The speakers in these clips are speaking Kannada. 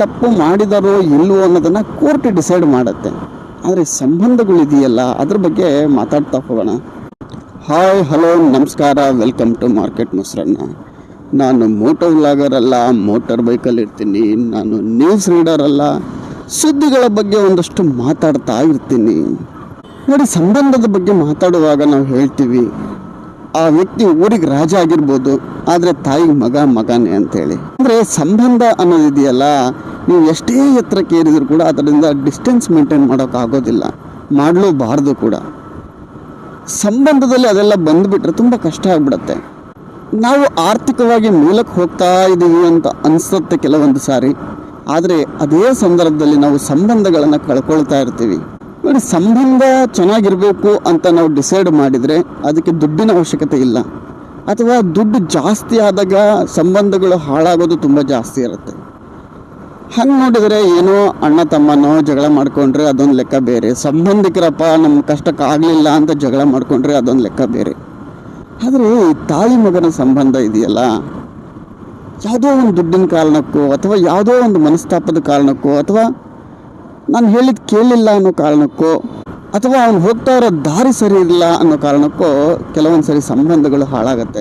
ತಪ್ಪು ಮಾಡಿದಾರೋ ಇಲ್ಲವೋ ಅನ್ನೋದನ್ನು ಕೋರ್ಟ್ ಡಿಸೈಡ್ ಮಾಡುತ್ತೆ. ಆದರೆ ಸಂಬಂಧಗಳಿದೆಯಲ್ಲ ಅದ್ರ ಬಗ್ಗೆ ಮಾತಾಡ್ತಾ ಹೋಗೋಣ. ಹಾಯ್ ಹಲೋ ನಮಸ್ಕಾರ ವೆಲ್ಕಮ್ ಟು ಮಾರ್ಕೆಟ್ ಮೊಸರನ್ನ ನಾನು ಮೋಟರ್ ವ್ಲಾಗರ್ ಅಲ್ಲ ಮೋಟರ್ ಬೈಕಲ್ಲಿ ಇರ್ತೀನಿ. ನಾನು ನ್ಯೂಸ್ ರೀಡರ್ ಅಲ್ಲ, ಸುದ್ದಿಗಳ ಬಗ್ಗೆ ಒಂದಷ್ಟು ಮಾತಾಡ್ತಾ ಇರ್ತೀನಿ. ನೋಡಿ, ಸಂಬಂಧದ ಬಗ್ಗೆ ಮಾತಾಡುವಾಗ ನಾವು ಹೇಳ್ತೀವಿ ಆ ವ್ಯಕ್ತಿ ಊರಿಗೆ ರಾಜ ಆಗಿರ್ಬೋದು, ಆದರೆ ತಾಯಿ ಮಗ ಮಗನೇ ಅಂತೇಳಿ ಅಂದರೆ ಸಂಬಂಧ ಅನ್ನೋದಿದೆಯಲ್ಲ, ನೀವು ಎಷ್ಟೇ ಎತ್ತರಕ್ಕೆ ಏರಿದ್ರು ಕೂಡ ಅದರಿಂದ ಡಿಸ್ಟೆನ್ಸ್ ಮೇಂಟೈನ್ ಮಾಡೋಕ್ಕಾಗೋದಿಲ್ಲ. ಮಾಡಲೂಬಾರ್ದು ಕೂಡ. ಸಂಬಂಧದಲ್ಲಿ ಅದೆಲ್ಲ ಬಂದುಬಿಟ್ರೆ ತುಂಬ ಕಷ್ಟ ಆಗ್ಬಿಡತ್ತೆ. ನಾವು ಆರ್ಥಿಕವಾಗಿ ಮೂಲಕ್ಕೆ ಹೋಗ್ತಾ ಇದ್ದೀವಿ ಅಂತ ಅನಿಸುತ್ತೆ ಕೆಲವೊಂದು ಸಾರಿ. ಆದರೆ ಅದೇ ಸಂದರ್ಭದಲ್ಲಿ ನಾವು ಸಂಬಂಧಗಳನ್ನು ಕಳ್ಕೊಳ್ತಾ ಇರ್ತೀವಿ. ನೋಡಿ, ಸಂಬಂಧ ಚೆನ್ನಾಗಿರಬೇಕು ಅಂತ ನಾವು ಡಿಸೈಡ್ ಮಾಡಿದರೆ ಅದಕ್ಕೆ ದುಡ್ಡಿನ ಅವಶ್ಯಕತೆ ಇಲ್ಲ. ಅಥವಾ ದುಡ್ಡು ಜಾಸ್ತಿ ಆದಾಗ ಸಂಬಂಧಗಳು ಹಾಳಾಗೋದು ತುಂಬ ಜಾಸ್ತಿ ಇರುತ್ತೆ. ಹಂಗೆ ನೋಡಿದರೆ ಏನೋ ಅಣ್ಣ, ತಮ್ಮನೋ ಜಗಳ ಮಾಡಿಕೊಂಡ್ರೆ ಅದೊಂದು ಲೆಕ್ಕ ಬೇರೆ. ಸಂಬಂಧಿಕರಪ್ಪ ನಮ್ಮ ಕಷ್ಟಕ್ಕೆ ಆಗಲಿಲ್ಲ ಅಂತ ಜಗಳ ಮಾಡಿಕೊಂಡ್ರೆ ಅದೊಂದು ಲೆಕ್ಕ ಬೇರೆ. ಆದರೆ ತಾಯಿ ಮಗನ ಸಂಬಂಧ ಇದೆಯಲ್ಲ, ಯಾವುದೋ ಒಂದು ದುಡ್ಡಿನ ಕಾರಣಕ್ಕೋ ಅಥವಾ ಯಾವುದೋ ಒಂದು ಮನಸ್ತಾಪದ ಕಾರಣಕ್ಕೋ ಅಥವಾ ನಾನು ಹೇಳಿದ ಕೇಳಿಲ್ಲ ಅನ್ನೋ ಕಾರಣಕ್ಕೋ, ಅಥವಾ ಅವ್ನು ಹೋಗ್ತಾ ಇರೋ ದಾರಿ ಸರಿ ಇಲ್ಲ ಅನ್ನೋ ಕಾರಣಕ್ಕೋ ಕೆಲವೊಂದು ಸರಿ ಸಂಬಂಧಗಳು ಹಾಳಾಗತ್ತೆ.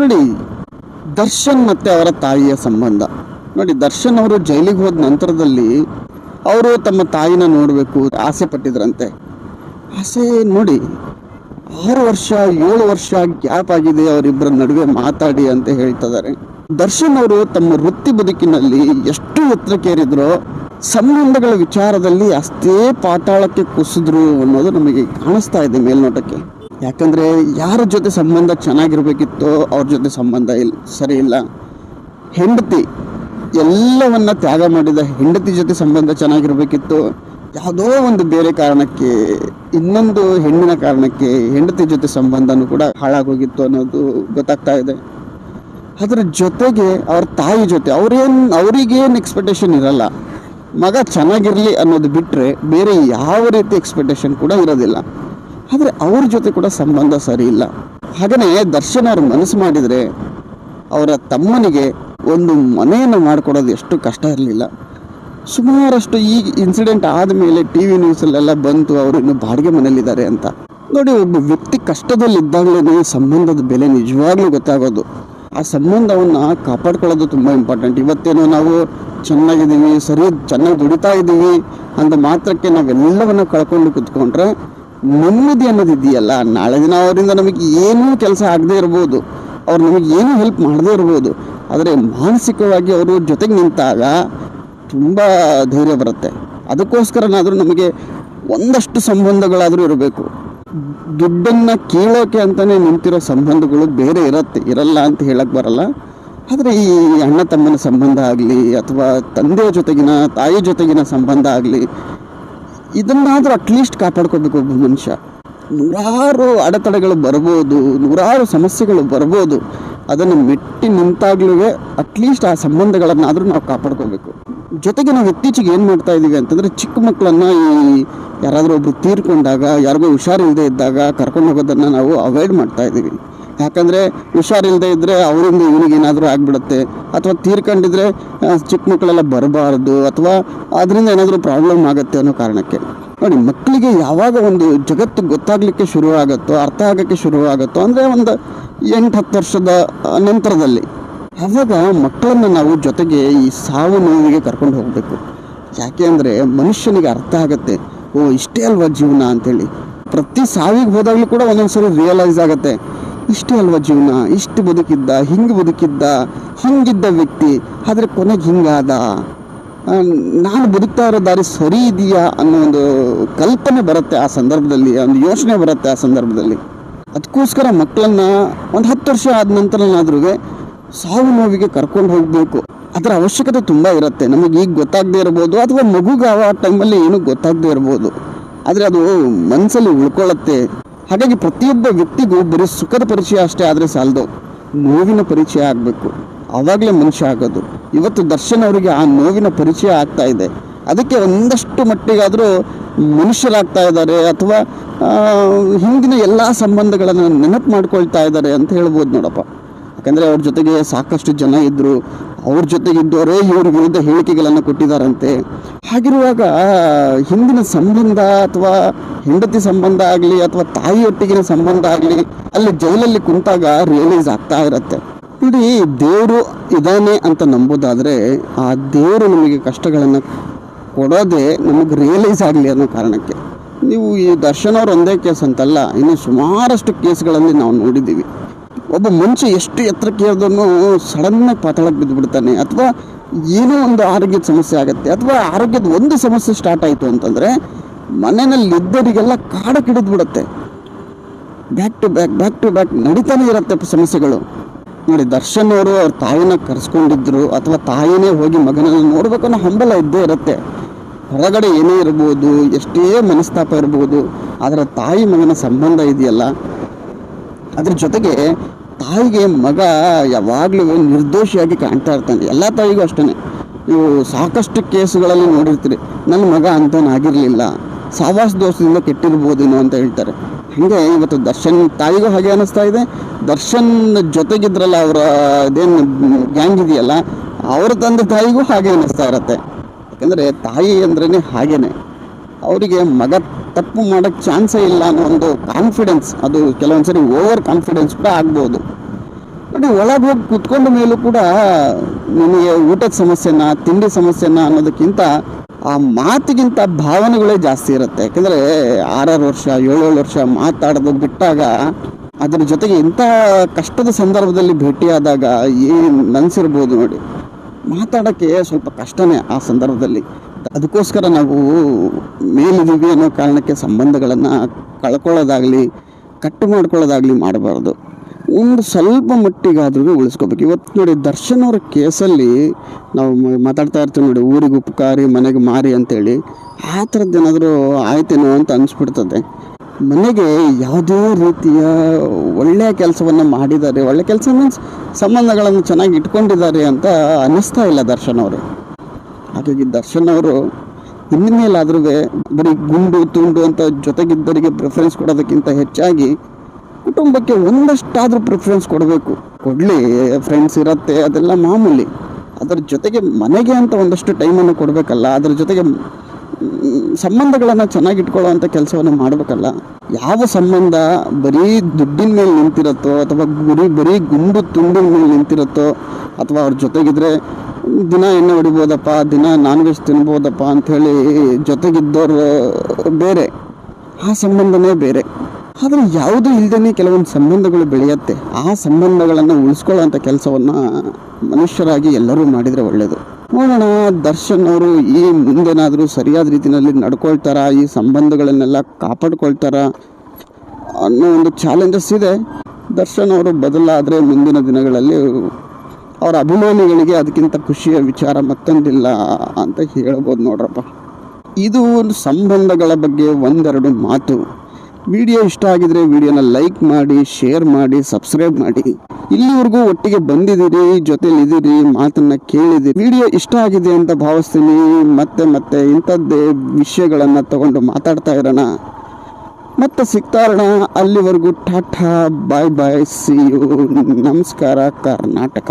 ನೋಡಿ, ದರ್ಶನ್ ಮತ್ತು ಅವರ ತಾಯಿಯ ಸಂಬಂಧ. ನೋಡಿ, ದರ್ಶನ್ ಅವರು ಜೈಲಿಗೆ ಹೋದ ನಂತರದಲ್ಲಿ ಅವರು ತಮ್ಮ ತಾಯಿನ ನೋಡಬೇಕು ಆಸೆ ಪಟ್ಟಿದ್ರಂತೆ. ಆಸೆ ನೋಡಿ, ಆರು ವರ್ಷ, ಏಳು ವರ್ಷ ಗ್ಯಾಪ್ ಆಗಿದೆ ಅವರಿಬ್ಬರ ನಡುವೆ ಮಾತಾಡಿ ಅಂತ ಹೇಳ್ತಿದ್ದಾರೆ ದರ್ಶನ್ ಅವರು ತಮ್ಮ ವೃತ್ತಿ ಬದುಕಿನಲ್ಲಿ ಎಷ್ಟು ಎತ್ತರಕ್ಕೇರಿದ್ರೋ ಸಂಬಂಧಗಳ ವಿಚಾರದಲ್ಲಿ ಅಷ್ಟೇ ಪಾತಾಳಕ್ಕೆ ಕುಸಿದ್ರು ಅನ್ನೋದು ನಮಗೆ ಕಾಣಿಸ್ತಾ ಇದೆ ಮೇಲ್ನೋಟಕ್ಕೆ. ಯಾಕಂದ್ರೆ ಯಾರ ಜೊತೆ ಸಂಬಂಧ ಚೆನ್ನಾಗಿರ್ಬೇಕಿತ್ತೋ ಅವ್ರ ಜೊತೆ ಸಂಬಂಧ ಇಲ್ಲ ಸರಿ ಇಲ್ಲ. ಹೆಂಡತಿ ಎಲ್ಲವನ್ನ ತ್ಯಾಗ ಮಾಡಿದ ಹೆಂಡತಿ ಜೊತೆ ಸಂಬಂಧ ಚೆನ್ನಾಗಿರಬೇಕಿತ್ತು, ಯಾವುದೋ ಒಂದು ಬೇರೆ ಕಾರಣಕ್ಕೆ, ಇನ್ನೊಂದು ಹೆಣ್ಣಿನ ಕಾರಣಕ್ಕೆ ಹೆಂಡತಿ ಜೊತೆ ಸಂಬಂಧನೂ ಕೂಡ ಹಾಳಾಗೋಗಿತ್ತು ಅನ್ನೋದು ಗೊತ್ತಾಗ್ತಾ ಇದೆ. ಅದರ ಜೊತೆಗೆ ಅವ್ರ ತಾಯಿ ಜೊತೆ, ಅವ್ರೇನು, ಅವರಿಗೇನು ಎಕ್ಸ್ಪೆಕ್ಟೇಷನ್ ಇರಲ್ಲ. ಮಗ ಚೆನ್ನಾಗಿರಲಿ ಅನ್ನೋದು ಬಿಟ್ಟರೆ ಬೇರೆ ಯಾವ ರೀತಿ ಎಕ್ಸ್ಪೆಕ್ಟೇಷನ್ ಕೂಡ ಇರೋದಿಲ್ಲ. ಆದರೆ ಅವ್ರ ಜೊತೆ ಕೂಡ ಸಂಬಂಧ ಸರಿ ಇಲ್ಲ. ಹಾಗೆಯೇ ದರ್ಶನ್ ಅವ್ರ ಮನಸ್ಸು ಮಾಡಿದರೆ ಅವರ ತಮ್ಮನಿಗೆ ಒಂದು ಮನೆಯನ್ನು ಮಾಡಿಕೊಡೋದು ಎಷ್ಟು ಕಷ್ಟ ಇರಲಿಲ್ಲ. ಸುಮಾರಷ್ಟು ಈ ಇನ್ಸಿಡೆಂಟ್ ಆದಮೇಲೆ ಟಿ ವಿ ನ್ಯೂಸಲ್ಲೆಲ್ಲ ಬಂತು, ಅವರು ಇನ್ನು ಬಾಡಿಗೆ ಮನೇಲಿದ್ದಾರೆ ಅಂತ. ನೋಡಿ, ಒಬ್ಬ ವ್ಯಕ್ತಿ ಕಷ್ಟದಲ್ಲಿದ್ದಾಗಲೇ ಸಂಬಂಧದ ಬೆಲೆ ನಿಜವಾಗ್ಲೂ ಗೊತ್ತಾಗೋದು. ಆ ಸಂಬಂಧವನ್ನು ಕಾಪಾಡ್ಕೊಳ್ಳೋದು ತುಂಬ ಇಂಪಾರ್ಟೆಂಟ್ ಇವತ್ತೇನೋ ನಾವು ಚೆನ್ನಾಗಿದ್ದೀವಿ, ಸರಿ, ಚೆನ್ನಾಗಿ ದುಡಿತಾ ಇದ್ದೀವಿ ಅಂದ ಮಾತ್ರಕ್ಕೆ ನಾವೆಲ್ಲವನ್ನು ಕಳ್ಕೊಂಡು ಕುತ್ಕೊಂಡ್ರೆ ನೆಮ್ಮದಿ ಅನ್ನೋದು ಇದೆಯಲ್ಲ. ನಾಳೆ ದಿನ ಅವರಿಂದ ನಮಗೆ ಏನೂ ಕೆಲಸ ಆಗದೇ ಇರ್ಬೋದು. ಅವ್ರು ನಮಗೆ ಏನೂ ಹೆಲ್ಪ್ ಮಾಡದೇ ಇರ್ಬೋದು. ಆದರೆ ಮಾನಸಿಕವಾಗಿ ಅವರು ಜೊತೆಗೆ ನಿಂತಾಗ ತುಂಬ ಧೈರ್ಯ ಬರುತ್ತೆ. ಅದಕ್ಕೋಸ್ಕರನಾದರೂ ನಮಗೆ ಒಂದಷ್ಟು ಸಂಬಂಧಗಳಾದರೂ ಇರಬೇಕು. ದುಡ್ಡನ್ನು ಕೀಳೋಕೆ ಅಂತಲೇ ನಿಂತಿರೋ ಸಂಬಂಧಗಳು ಬೇರೆ ಇರತ್ತೆ, ಇರಲ್ಲ ಅಂತ ಹೇಳಕ್ಕೆ ಬರಲ್ಲ. ಆದರೆ ಈ ಅಣ್ಣ ತಮ್ಮನ ಸಂಬಂಧ ಆಗಲಿ ಅಥವಾ ತಂದೆಯ ಜೊತೆಗಿನ ತಾಯಿ ಜೊತೆಗಿನ ಸಂಬಂಧ ಆಗಲಿ, ಇದನ್ನಾದರೂ ಅಟ್ಲೀಸ್ಟ್ ಕಾಪಾಡ್ಕೋಬೇಕು ಒಬ್ಬ ಮನುಷ್ಯ. ನೂರಾರು ಅಡೆತಡೆಗಳು ಬರ್ಬೋದು, ನೂರಾರು ಸಮಸ್ಯೆಗಳು ಬರ್ಬೋದು. ಅದನ್ನು ಮೆಟ್ಟಿ ನಿಂತಾಗ್ಲೂ ಅಟ್ಲೀಸ್ಟ್ ಆ ಸಂಬಂಧಗಳನ್ನಾದರೂ ನಾವು ಕಾಪಾಡ್ಕೋಬೇಕು ಜೊತೆಗೆ ನಾವು ಇತ್ತೀಚೆಗೆ ಏನು ಮಾಡ್ತಾ ಇದ್ದೀವಿ ಅಂತಂದರೆ ಚಿಕ್ಕ ಮಕ್ಕಳನ್ನು ಈ ಯಾರಾದರೂ ಒಬ್ರು ತೀರ್ಕೊಂಡಾಗ, ಯಾರಿಗೋ ಹುಷಾರಿಲ್ಲದೆ ಇದ್ದಾಗ ಕರ್ಕೊಂಡು ಹೋಗೋದನ್ನು ನಾವು ಅವಾಯ್ಡ್ ಮಾಡ್ತಾ ಇದ್ದೀವಿ ಯಾಕಂದರೆ ಹುಷಾರಿಲ್ಲದೆ ಇದ್ದರೆ ಅವರಿಂದ ಇವನಿಗೆ ಏನಾದರೂ ಆಗಿಬಿಡುತ್ತೆ, ಅಥವಾ ತೀರ್ಕೊಂಡಿದ್ರೆ ಚಿಕ್ಕ ಮಕ್ಕಳೆಲ್ಲ ಬರಬಾರ್ದು, ಅಥವಾ ಅದರಿಂದ ಏನಾದರೂ ಪ್ರಾಬ್ಲಮ್ ಆಗುತ್ತೆ ಅನ್ನೋ ಕಾರಣಕ್ಕೆ. ನೋಡಿ, ಮಕ್ಕಳಿಗೆ ಯಾವಾಗ ಒಂದು ಜಗತ್ತು ಗೊತ್ತಾಗಲಿಕ್ಕೆ ಶುರು ಆಗುತ್ತೋ ಅರ್ಥ ಆಗೋಕ್ಕೆ ಶುರುವಾಗುತ್ತೋ, ಅಂದರೆ ಒಂದು ಎಂಟು, ಹತ್ತು ವರ್ಷದ ನಂತರದಲ್ಲಿ ಆವಾಗ ಮಕ್ಕಳನ್ನು ನಾವು ಜೊತೆಗೆ ಈ ಸಾವು ನೋವಿಗೆ ಕರ್ಕೊಂಡು ಹೋಗಬೇಕು. ಯಾಕೆ ಅಂದರೆ ಮನುಷ್ಯನಿಗೆ ಅರ್ಥ ಆಗುತ್ತೆ, ಓ, ಇಷ್ಟೇ ಅಲ್ವಾ ಜೀವನ ಅಂತೇಳಿ. ಪ್ರತಿ ಸಾವಿಗೆ ಹೋದಾಗಲೂ ಕೂಡ ಒಂದೊಂದು ಸರಿ ರಿಯಲೈಸ್ ಆಗುತ್ತೆ. ಇಷ್ಟೇ ಅಲ್ವ ಜೀವನ? ಇಷ್ಟು ಬದುಕಿದ್ದ, ಹಿಂಗೆ ಬದುಕಿದ್ದ, ಹಿಂಗಿದ್ದ ವ್ಯಕ್ತಿ, ಆದರೆ ಕೊನೆಗೆ ಹಿಂಗಾದ? ನಾನು ಬದುಕ್ತಾ ಇರೋ ದಾರಿ ಸರಿ ಇದೆಯಾ ಅನ್ನೋ ಒಂದು ಕಲ್ಪನೆ ಬರುತ್ತೆ ಆ ಸಂದರ್ಭದಲ್ಲಿ, ಒಂದು ಯೋಚನೆ ಬರುತ್ತೆ ಆ ಸಂದರ್ಭದಲ್ಲಿ. ಅದಕ್ಕೋಸ್ಕರ ಮಕ್ಕಳನ್ನು ಒಂದು ಹತ್ತು ವರ್ಷ ಆದ ನಂತರನಾದ್ರೂ ಸಾವು ನೋವಿಗೆ ಕರ್ಕೊಂಡು ಹೋಗಬೇಕು. ಅದರ ಅವಶ್ಯಕತೆ ತುಂಬ ಇರುತ್ತೆ. ನಮಗೆ ಈಗ ಗೊತ್ತಾಗದೇ ಇರ್ಬೋದು, ಅಥವಾ ಮಗುಗೆ ಆ ಟೈಮಲ್ಲಿ ಏನೂ ಗೊತ್ತಾಗದೇ ಇರ್ಬೋದು. ಆದರೆ ಅದು ಮನಸ್ಸಲ್ಲಿ ಉಳ್ಕೊಳ್ಳುತ್ತೆ ಹಾಗಾಗಿ ಪ್ರತಿಯೊಬ್ಬ ವ್ಯಕ್ತಿಗೂ ಬರೀ ಸುಖದ ಪರಿಚಯ ಅಷ್ಟೇ ಆದರೆ ಸಾಲದು. ನೋವಿನ ಪರಿಚಯ ಆಗಬೇಕು. ಆವಾಗಲೇ ಮನುಷ್ಯ ಆಗೋದು. ಇವತ್ತು ದರ್ಶನ್ ಅವರಿಗೆ ಆ ನೋವಿನ ಪರಿಚಯ ಆಗ್ತಾ ಇದೆ. ಅದಕ್ಕೆ ಒಂದಷ್ಟು ಮಟ್ಟಿಗಾದರೂ ಮನುಷ್ಯರಾಗ್ತಾ ಇದ್ದಾರೆ ಅಥವಾ ಹಿಂದಿನ ಎಲ್ಲ ಸಂಬಂಧಗಳನ್ನು ನೆನಪು ಮಾಡ್ಕೊಳ್ತಾ ಇದ್ದಾರೆ ಅಂತ ಹೇಳ್ಬೋದು ನೋಡಪ್ಪ. ಯಾಕಂದರೆ ಅವ್ರ ಜೊತೆಗೆ ಸಾಕಷ್ಟು ಜನ ಇದ್ದರು ಅವ್ರ ಜೊತೆಗಿದ್ದವರೇ ಇವ್ರ ವಿರುದ್ಧ ಹೇಳಿಕೆಗಳನ್ನು ಕೊಟ್ಟಿದ್ದಾರಂತೆ ಹಾಗಿರುವಾಗ ಹಿಂದಿನ ಸಂಬಂಧ ಅಥವಾ ಹೆಂಡತಿ ಸಂಬಂಧ ಆಗಲಿ ಅಥವಾ ತಾಯಿಯೊಟ್ಟಿಗಿನ ಸಂಬಂಧ ಆಗಲಿ, ಅಲ್ಲಿ ಜೈಲಲ್ಲಿ ಕುಂತಾಗ ರಿಯಲೈಸ್ ಆಗ್ತಾ ಇರತ್ತೆ. ನೋಡಿ, ದೇವರು ಇದ್ದಾನೆ ಅಂತ ನಂಬೋದಾದರೆ, ಆ ದೇವರು ನಮಗೆ ಕಷ್ಟಗಳನ್ನು ಕೊಡೋದೇ ನಮಗೆ ರಿಯಲೈಸ್ ಆಗಲಿ ಅನ್ನೋ ಕಾರಣಕ್ಕೆ. ನೀವು ಈ ದರ್ಶನ್ ಅವ್ರ ಒಂದೇ ಕೇಸ್ ಅಂತಲ್ಲ, ಇನ್ನು ಸುಮಾರಷ್ಟು ಕೇಸ್ಗಳಲ್ಲಿ ನಾವು ನೋಡಿದ್ದೀವಿ. ಒಬ್ಬ ಮನುಷ್ಯ ಎಷ್ಟು ಎತ್ತರಕ್ಕೆ ಇರೋದನ್ನು ಸಡನ್ನಾಗಿ ಪಾತಾಳಕ್ಕೆ ಬಿದ್ದುಬಿಡ್ತಾನೆ. ಅಥವಾ ಏನೋ ಒಂದು ಆರೋಗ್ಯದ ಸಮಸ್ಯೆ ಆಗುತ್ತೆ, ಅಥವಾ ಆರೋಗ್ಯದ ಒಂದು ಸಮಸ್ಯೆ ಸ್ಟಾರ್ಟ್ ಆಯಿತು ಅಂತಂದರೆ ಮನೆಯಲ್ಲಿ ಇದ್ದವರಿಗೆಲ್ಲ ಕಾಡು ಕಿಡಿದು ಬಿಡುತ್ತೆ back to back back to back ನಡೀತಾನೆ ಇರುತ್ತೆ ಸಮಸ್ಯೆಗಳು. ನೋಡಿ, ದರ್ಶನ್ ಅವರು ಅವ್ರ ತಾಯಿನ ಕರೆಸ್ಕೊಂಡಿದ್ರು, ಅಥವಾ ತಾಯಿನೇ ಹೋಗಿ ಮಗನನ್ನು ನೋಡ್ಬೇಕು ಅನ್ನೋ ಹಂಬಲ ಇದ್ದೇ ಇರುತ್ತೆ. ಹೊರಗಡೆ ಏನೇ ಇರ್ಬೋದು, ಎಷ್ಟೇ ಮನಸ್ತಾಪ ಇರ್ಬೋದು, ಆದರೆ ತಾಯಿ ಮಗನ ಸಂಬಂಧ ಇದೆಯಲ್ಲ? ಅದ್ರ ಜೊತೆಗೆ ತಾಯಿಗೆ ಮಗ ಯಾವಾಗಲೂ ನಿರ್ದೋಷಿಯಾಗಿ ಕಾಣ್ತಾ ಇರ್ತಾನೆ. ಎಲ್ಲ ತಾಯಿಗೂ ಅಷ್ಟೇ ನೀವು ಸಾಕಷ್ಟು ಕೇಸುಗಳಲ್ಲಿ ನೋಡಿರ್ತೀರಿ. ನನ್ನ ಮಗ ಅಂತನಾಗಿರಲಿಲ್ಲ. ಸಾವಾಸ ದೋಷದಿಂದ ಕೆಟ್ಟಿರ್ಬೋದೇನೋ ಅಂತ ಹೇಳ್ತಾರೆ. ಹಾಗೆ ಇವತ್ತು ದರ್ಶನ್ ತಾಯಿಗೂ ಹಾಗೆ ಅನ್ನಿಸ್ತಾ ಇದೆ. ದರ್ಶನ್ ಜೊತೆಗಿದ್ರಲ್ಲ ಅವರ ಅದೇನು ಗ್ಯಾಂಗ್ ಇದೆಯಲ್ಲ, ಅವರ ತಂದೆ ತಾಯಿಗೂ ಹಾಗೆ ಅನ್ನಿಸ್ತಾ ಇರತ್ತೆ. ಯಾಕಂದರೆ ತಾಯಿ ಅಂದ್ರೇ ಹಾಗೇನೆ. ಅವರಿಗೆ ಮಗ ತಪ್ಪು ಮಾಡೋಕ್ಕೆ ಚಾನ್ಸೇ ಇಲ್ಲ ಅನ್ನೋ ಒಂದು ಕಾನ್ಫಿಡೆನ್ಸ್ ಅದು ಕೆಲವೊಂದ್ಸರಿ ಓವರ್ ಕಾನ್ಫಿಡೆನ್ಸ್ ಕೂಡ ಆಗ್ಬೋದು. ಬಟ್ ಒಳಗೆ ಹೋಗಿ ಕುತ್ಕೊಂಡ ಮೇಲೂ ಕೂಡ ನಿಮಗೆ ಊಟದ ಸಮಸ್ಯೆನ, ತಿಂಡಿ ಸಮಸ್ಯೆನ ಅನ್ನೋದಕ್ಕಿಂತ ಆ ಮಾತಿಗಿಂತ ಭಾವನೆಗಳೇ ಜಾಸ್ತಿ ಇರುತ್ತೆ. ಯಾಕಂದರೆ ಆರಾರು ವರ್ಷ, ಏಳೇಳು ವರ್ಷ ಮಾತಾಡೋದು ಬಿಟ್ಟಾಗ ಅದರ ಜೊತೆಗೆ ಇಂಥ ಕಷ್ಟದ ಸಂದರ್ಭದಲ್ಲಿ ಭೇಟಿಯಾದಾಗ ಏನು ನನಸಿರ್ಬೋದು ನೋಡಿ. ಮಾತಾಡೋಕ್ಕೆ ಸ್ವಲ್ಪ ಕಷ್ಟನೇ ಆ ಸಂದರ್ಭದಲ್ಲಿ. ಅದಕ್ಕೋಸ್ಕರ ನಾವು ಮೇಲಿದ್ದೀವಿ ಅನ್ನೋ ಕಾರಣಕ್ಕೆ ಸಂಬಂಧಗಳನ್ನು ಕಳ್ಕೊಳ್ಳೋದಾಗಲಿ, ಕಟ್ಟು ಮಾಡ್ಕೊಳ್ಳೋದಾಗಲಿ ಮಾಡಬಾರ್ದು. ಒಂದು ಸ್ವಲ್ಪ ಮಟ್ಟಿಗಾದ್ರೂ ಉಳಿಸ್ಕೋಬೇಕು. ಇವತ್ತು ನೋಡಿ ದರ್ಶನ್ ಅವರ ಕೇಸಲ್ಲಿ ನಾವು ಮಾತಾಡ್ತಾ ಇರ್ತೀವಿ ನೋಡಿ, ಊರಿಗೆ ಉಪಕಾರಿ, ಮನೆಗೆ ಮಾರಿ ಅಂತೇಳಿ. ಆ ಥರದ್ದು ಏನಾದರೂ ಆಯ್ತೇನೋ ಅಂತ ಅನಿಸ್ಬಿಡ್ತದೆ. ಮನೆಗೆ ಯಾವುದೇ ರೀತಿಯ ಒಳ್ಳೆಯ ಕೆಲಸವನ್ನು ಮಾಡಿದ್ದಾರೆ. ಒಳ್ಳೆಯ ಕೆಲಸ ಮೀನ್ಸ್ ಸಂಬಂಧಗಳನ್ನು ಚೆನ್ನಾಗಿ ಇಟ್ಕೊಂಡಿದ್ದಾರೆ ಅಂತ ಅನ್ನಿಸ್ತಾ ಇಲ್ಲ ದರ್ಶನ್ ಅವರು. ಹಾಗಾಗಿ ದರ್ಶನ್ ಅವರು ಇನ್ಮೇಲಾದ್ರೂ ಬರೀ ಗುಂಡು, ತುಂಡು ಅಂತ ಜೊತೆಗಿದ್ದವರಿಗೆ ಪ್ರಿಫರೆನ್ಸ್ ಕೊಡೋದಕ್ಕಿಂತ ಹೆಚ್ಚಾಗಿ ಕುಟುಂಬಕ್ಕೆ ಒಂದಷ್ಟಾದರೂ ಪ್ರಿಫರೆನ್ಸ್ ಕೊಡಬೇಕು. ಕೊಡಲಿ ಫ್ರೆಂಡ್ಸ್ ಇರುತ್ತೆ, ಅದೆಲ್ಲ ಮಾಮೂಲಿ. ಅದರ ಜೊತೆಗೆ ಮನೆಗೆ ಅಂತ ಒಂದಷ್ಟು ಟೈಮನ್ನು ಕೊಡಬೇಕಲ್ಲ, ಅದ್ರ ಜೊತೆಗೆ ಸಂಬಂಧಗಳನ್ನು ಚೆನ್ನಾಗಿಟ್ಕೊಳ್ಳೋ ಅಂಥ ಕೆಲಸವನ್ನು ಮಾಡಬೇಕಲ್ಲ. ಯಾವ ಸಂಬಂಧ ಬರೀ ದುಡ್ಡಿನ ಮೇಲೆ ನಿಂತಿರುತ್ತೋ, ಅಥವಾ ಗುರಿ ಬರೀ ಗುಂಡು, ತುಂಡಿನ ಮೇಲೆ ನಿಂತಿರುತ್ತೋ, ಅಥವಾ ಅವ್ರ ಜೊತೆಗಿದ್ರೆ ದಿನ ಎಣ್ಣೆ ಹೊಡಿಬೋದಪ್ಪ, ದಿನ ನಾನ್ ವೆಜ್ ತಿನ್ಬೋದಪ್ಪ ಅಂಥೇಳಿ ಜೊತೆಗಿದ್ದವರು ಬೇರೆ. ಆ ಸಂಬಂಧನೇ ಬೇರೆ. ಆದರೆ ಯಾವುದೂ ಇಲ್ಲದೇ ಕೆಲವೊಂದು ಸಂಬಂಧಗಳು ಬೆಳೆಯುತ್ತೆ. ಆ ಸಂಬಂಧಗಳನ್ನು ಉಳಿಸ್ಕೊಳ್ಳೋಂಥ ಕೆಲಸವನ್ನು ಮನುಷ್ಯರಾಗಿ ಎಲ್ಲರೂ ಮಾಡಿದರೆ ಒಳ್ಳೆಯದು ನೋಡೋಣ, ದರ್ಶನ್ ಅವರು ಈ ಮುಂದೇನಾದರೂ ಸರಿಯಾದ ರೀತಿಯಲ್ಲಿ ನಡ್ಕೊಳ್ತಾರಾ, ಈ ಸಂಬಂಧಗಳನ್ನೆಲ್ಲ ಕಾಪಾಡ್ಕೊಳ್ತಾರಾ ಅನ್ನೋ ಒಂದು ಚಾಲೆಂಜಸ್ ಇದೆ. ದರ್ಶನ್ ಅವರು ಬದಲಾದರೆ ಮುಂದಿನ ದಿನಗಳಲ್ಲಿ ಅವರ ಅಭಿಮಾನಿಗಳಿಗೆ ಅದಕ್ಕಿಂತ ಖುಷಿಯ ವಿಚಾರ ಮತ್ತೊಂದಿಲ್ಲ ಅಂತ ಹೇಳ್ಬೋದು ನೋಡ್ರಪ್ಪ. ಇದು ಸಂಬಂಧಗಳ ಬಗ್ಗೆ ಒಂದೆರಡು ಮಾತು. ವಿಡಿಯೋ ಇಷ್ಟ ಆಗಿದ್ರೆ ವಿಡಿಯೋನ ಲೈಕ್ ಮಾಡಿ, ಶೇರ್ ಮಾಡಿ, ಸಬ್ಸ್ಕ್ರೈಬ್ ಮಾಡಿ. ಇಲ್ಲಿವರೆಗೂ ಒಟ್ಟಿಗೆ ಬಂದಿದ್ದೀರಿ ಜೊತೆಲಿ ಇದ್ದೀರಿ ಮಾತನ್ನ ಕೇಳಿದಿರಿ ವಿಡಿಯೋ ಇಷ್ಟ ಆಗಿದೆ ಅಂತ ಭಾವಿಸ್ತೀನಿ. ಮತ್ತೆ ಮತ್ತೆ ಇಂಥದ್ದೇ ವಿಷಯಗಳನ್ನು ತಗೊಂಡು ಮಾತಾಡ್ತಾ ಇರೋಣ. ಮತ್ತೆ ಸಿಗ್ತಾ ಇರೋಣ. ಅಲ್ಲಿವರೆಗೂ tata, bye bye see you ನಮಸ್ಕಾರ, ಕರ್ನಾಟಕ.